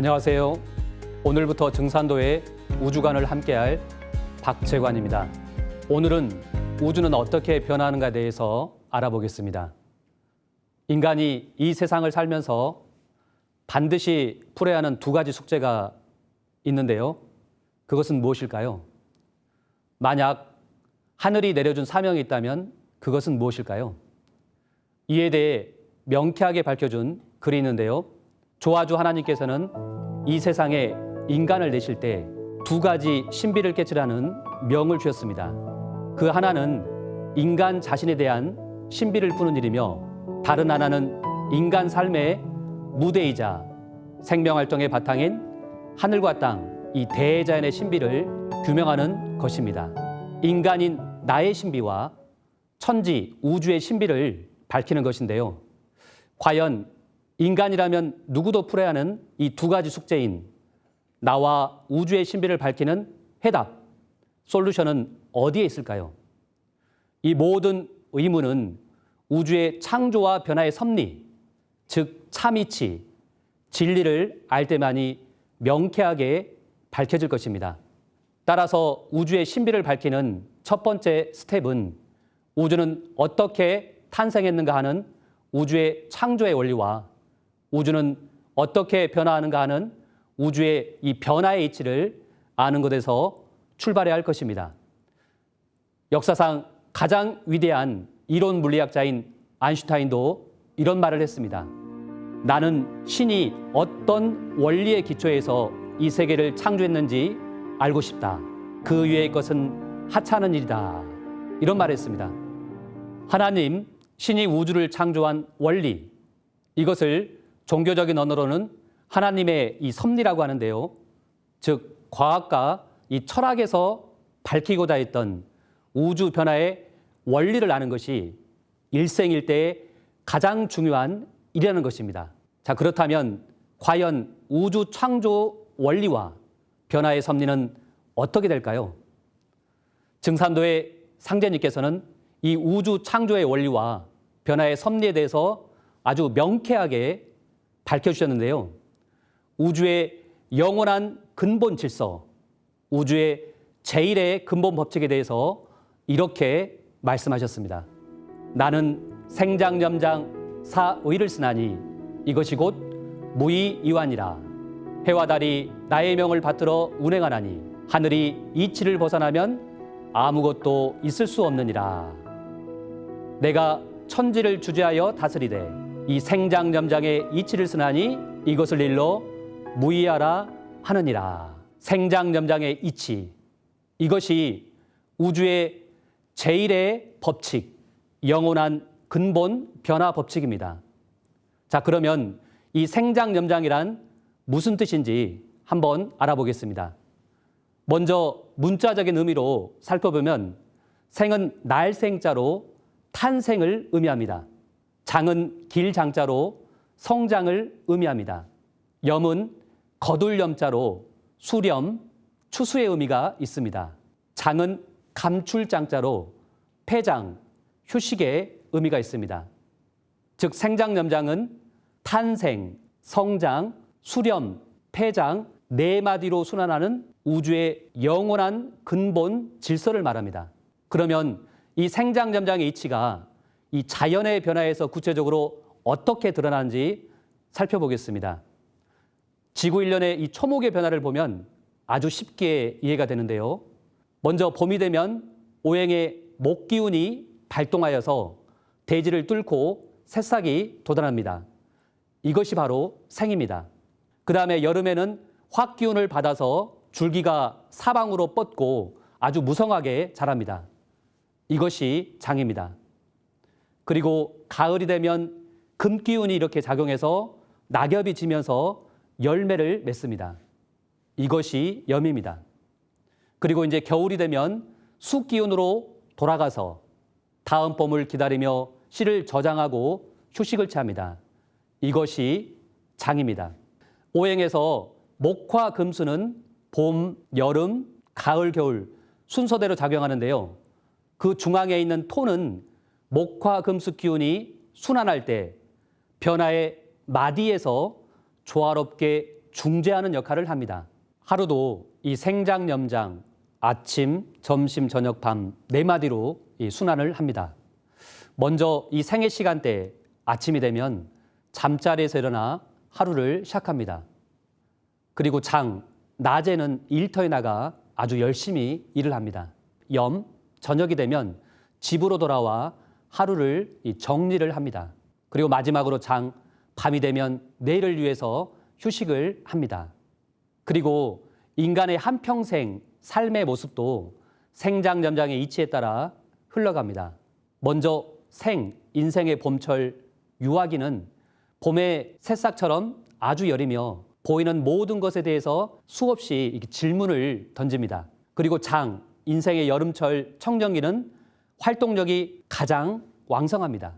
안녕하세요. 오늘부터 증산도의 우주관을 함께할 박재관입니다. 오늘은 우주는 어떻게 변하는가에 대해서 알아보겠습니다. 인간이 이 세상을 살면서 반드시 풀어야 하는 두 가지 숙제가 있는데요. 그것은 무엇일까요? 만약 하늘이 내려준 사명이 있다면 그것은 무엇일까요? 이에 대해 명쾌하게 밝혀준 글이 있는데요. 조아주 하나님께서는 이 세상에 인간을 내실 때 두 가지 신비를 깨치라는 명을 주셨습니다. 그 하나는 인간 자신에 대한 신비를 푸는 일이며 다른 하나는 인간 삶의 무대이자 생명활동의 바탕인 하늘과 땅 이 대자연의 신비를 규명하는 것입니다. 인간인 나의 신비와 천지 우주의 신비를 밝히는 것인데요. 과연 인간이라면 누구도 풀어야 하는 이 두 가지 숙제인 나와 우주의 신비를 밝히는 해답, 솔루션은 어디에 있을까요? 이 모든 의문은 우주의 창조와 변화의 섭리, 즉 참이치, 진리를 알 때만이 명쾌하게 밝혀질 것입니다. 따라서 우주의 신비를 밝히는 첫 번째 스텝은 우주는 어떻게 탄생했는가 하는 우주의 창조의 원리와 우주는 어떻게 변화하는가 하는 우주의 이 변화의 이치를 아는 것에서 출발해야 할 것입니다. 역사상 가장 위대한 이론 물리학자인 아인슈타인도 이런 말을 했습니다. 나는 신이 어떤 원리의 기초에서 이 세계를 창조했는지 알고 싶다. 그 위의 것은 하찮은 일이다. 이런 말을 했습니다. 하나님, 신이 우주를 창조한 원리, 이것을 종교적인 언어로는 하나님의 이 섭리라고 하는데요. 즉, 과학과 이 철학에서 밝히고자 했던 우주 변화의 원리를 아는 것이 일생일대의 가장 중요한 일이라는 것입니다. 자, 그렇다면 과연 우주 창조 원리와 변화의 섭리는 어떻게 될까요? 증산도의 상제님께서는 이 우주 창조의 원리와 변화의 섭리에 대해서 아주 명쾌하게 밝혀주셨는데요. 우주의 영원한 근본 질서, 우주의 제일의 근본 법칙에 대해서 이렇게 말씀하셨습니다. 나는 생장염장 사의를 쓰나니 이것이 곧 무의이완이라 해와 달이 나의 명을 받들어 운행하나니 하늘이 이치를 벗어나면 아무것도 있을 수 없느니라. 내가 천지를 주재하여 다스리되 이 생장염장의 이치를 쓰나니 이것을 일러 무의하라 하느니라. 생장염장의 이치 이것이 우주의 제일의 법칙, 영원한 근본 변화 법칙입니다. 자, 그러면 이 생장염장이란 무슨 뜻인지 한번 알아보겠습니다. 먼저 문자적인 의미로 살펴보면 생은 날 생자로 탄생을 의미합니다. 장은 길 장자로 성장을 의미합니다. 염은 거둘 염자로 수렴, 추수의 의미가 있습니다. 장은 감출 장자로 폐장, 휴식의 의미가 있습니다. 즉 생장염장은 탄생, 성장, 수렴, 폐장 네 마디로 순환하는 우주의 영원한 근본 질서를 말합니다. 그러면 이 생장점장의 이치가 이 자연의 변화에서 구체적으로 어떻게 드러나는지 살펴보겠습니다. 지구 일련의 이 초목의 변화를 보면 아주 쉽게 이해가 되는데요. 먼저 봄이 되면 오행의 목 기운이 발동하여서 대지를 뚫고 새싹이 돋아납니다. 이것이 바로 생입니다. 그 다음에 여름에는 화학 기운을 받아서 줄기가 사방으로 뻗고 아주 무성하게 자랍니다. 이것이 장입니다. 그리고 가을이 되면 금 기운이 이렇게 작용해서 낙엽이 지면서 열매를 맺습니다. 이것이 염입니다. 그리고 이제 겨울이 되면 수 기운으로 돌아가서 다음 봄을 기다리며 씨를 저장하고 휴식을 취합니다. 이것이 장입니다. 오행에서 목화 금수는 봄, 여름, 가을, 겨울 순서대로 작용하는데요. 그 중앙에 있는 토는 목화 금수 기운이 순환할 때 변화의 마디에서 조화롭게 중재하는 역할을 합니다. 하루도 이 생장 염장 아침, 점심, 저녁, 밤 네 마디로 이 순환을 합니다. 먼저 이 생애 시간대 아침이 되면 잠자리에서 일어나 하루를 시작합니다. 그리고 장, 낮에는 일터에 나가 아주 열심히 일을 합니다. 염, 저녁이 되면 집으로 돌아와 하루를 이 정리를 합니다. 그리고 마지막으로 장, 밤이 되면 내일을 위해서 휴식을 합니다. 그리고 인간의 한평생 삶의 모습도 생장염장의 이치에 따라 흘러갑니다. 먼저 생, 인생의 봄철 유아기는 봄의 새싹처럼 아주 여리며 보이는 모든 것에 대해서 수없이 질문을 던집니다. 그리고 장, 인생의 여름철 청정기는 활동력이 가장 왕성합니다.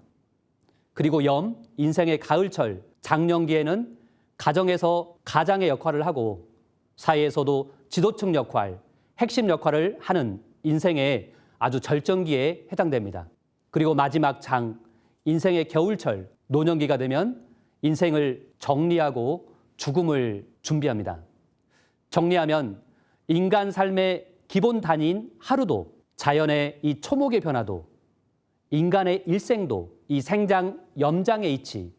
그리고 염, 인생의 가을철 장년기에는 가정에서 가장의 역할을 하고 사회에서도 지도층 역할, 핵심 역할을 하는 인생의 아주 절정기에 해당됩니다. 그리고 마지막 장, 인생의 겨울철 노년기가 되면 인생을 정리하고 죽음을 준비합니다. 정리하면 인간 삶의 기본 단위인 하루도 자연의 이 초목의 변화도 인간의 일생도 이 생장 염장의 이치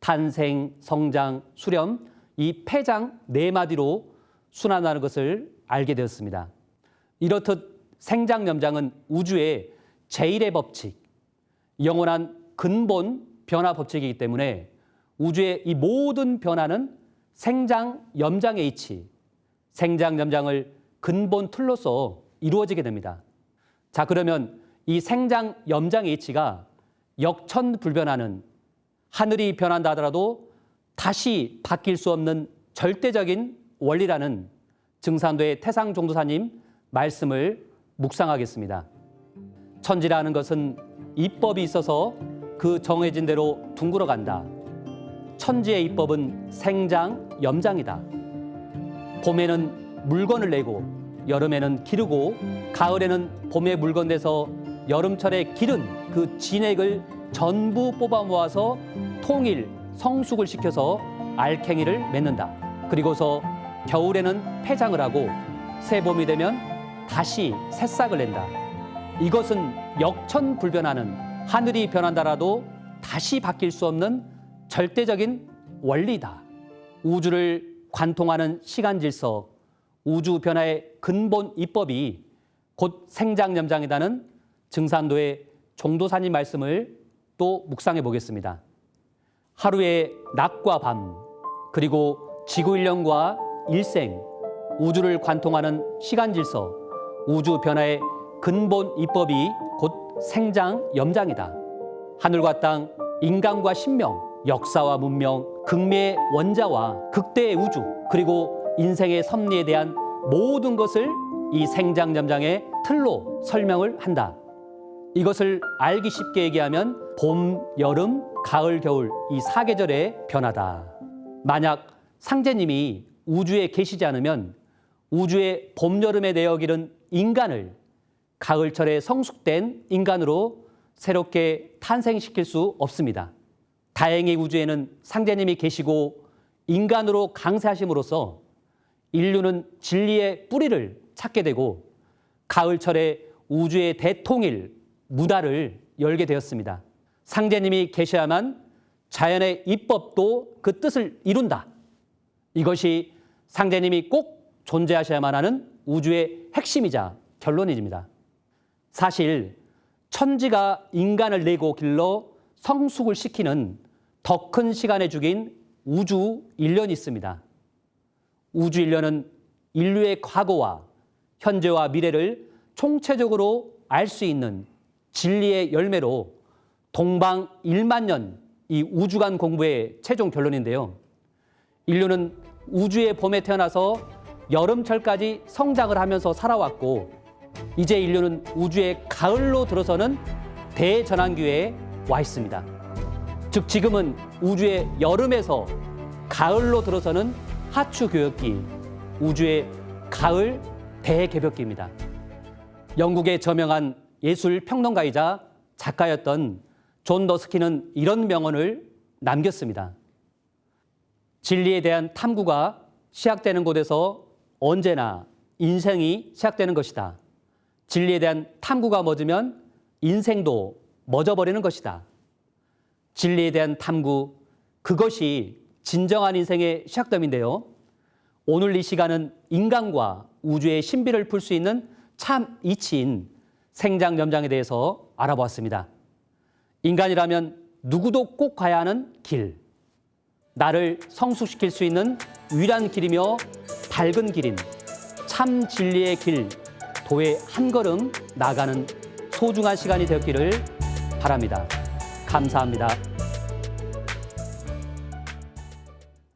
탄생 성장 수렴 이 폐장 네 마디로 순환하는 것을 알게 되었습니다. 이렇듯 생장 염장은 우주의 제일의 법칙 영원한 근본 변화 법칙이기 때문에 우주의 이 모든 변화는 생장 염장의 이치 생장 염장을 근본 틀로서 이루어지게 됩니다. 자, 그러면 이 생장 염장의 이치가 역천불변하는 하늘이 변한다 하더라도 다시 바뀔 수 없는 절대적인 원리라는 증산도의 태상 종도사님 말씀을 묵상하겠습니다. 천지라는 것은 입법이 있어서 그 정해진 대로 둥글어 간다. 천지의 입법은 생장, 염장이다. 봄에는 물건을 내고 여름에는 기르고 가을에는 봄에 물건 내서 여름철에 기른 그 진액을 전부 뽑아 모아서 통일 성숙을 시켜서 알갱이를 맺는다. 그리고서 겨울에는 폐장을 하고 새봄이 되면 다시 새싹을 낸다. 이것은 역천불변하는 하늘이 변한다라도 다시 바뀔 수 없는 절대적인 원리다. 우주를 관통하는 시간 질서, 우주 변화의 근본 입법이 곧 생장염장이다는 증산도의 종도사님 말씀을 또 묵상해 보겠습니다. 하루의 낮과 밤, 그리고 지구 일령과 일생, 우주를 관통하는 시간 질서, 우주 변화의 근본 입법이 곧 생장 염장이다. 하늘과 땅, 인간과 신명, 역사와 문명, 극매의 원자와 극대의 우주, 그리고 인생의 섭리에 대한 모든 것을 이 생장 염장의 틀로 설명을 한다. 이것을 알기 쉽게 얘기하면 봄, 여름, 가을, 겨울 이 사계절의 변화다. 만약 상제님이 우주에 계시지 않으면 우주의 봄, 여름의 내역일은 인간을 가을철에 성숙된 인간으로 새롭게 탄생시킬 수 없습니다. 다행히 우주에는 상제님이 계시고 인간으로 강세하심으로써 인류는 진리의 뿌리를 찾게 되고 가을철에 우주의 대통일 무다를 열게 되었습니다. 상제님이 계셔야만 자연의 입법도 그 뜻을 이룬다. 이것이 상제님이 꼭 존재하셔야만 하는 우주의 핵심이자 결론입니다. 사실 천지가 인간을 내고 길러 성숙을 시키는 더 큰 시간의 주긴 우주 일련이 있습니다. 우주 일련은 인류의 과거와 현재와 미래를 총체적으로 알 수 있는 진리의 열매로 동방 1만 년 이 우주관 공부의 최종 결론인데요. 인류는 우주의 봄에 태어나서 여름철까지 성장을 하면서 살아왔고 이제 인류는 우주의 가을로 들어서는 대전환기에 와 있습니다. 즉 지금은 우주의 여름에서 가을로 들어서는 하추 교역기, 우주의 가을 대개벽기입니다. 영국의 저명한 예술 평론가이자 작가였던 존 더스키는 이런 명언을 남겼습니다. 진리에 대한 탐구가 시작되는 곳에서 언제나 인생이 시작되는 것이다. 진리에 대한 탐구가 멎으면 인생도 멎어버리는 것이다. 진리에 대한 탐구, 그것이 진정한 인생의 시작점인데요. 오늘 이 시간은 인간과 우주의 신비를 풀 수 있는 참 이치인 생장염장에 대해서 알아보았습니다. 인간이라면 누구도 꼭 가야 하는 길, 나를 성숙시킬 수 있는 유일한 길이며 밝은 길인 참 진리의 길, 도의 한 걸음 나가는 소중한 시간이 되었기를 바랍니다. 감사합니다.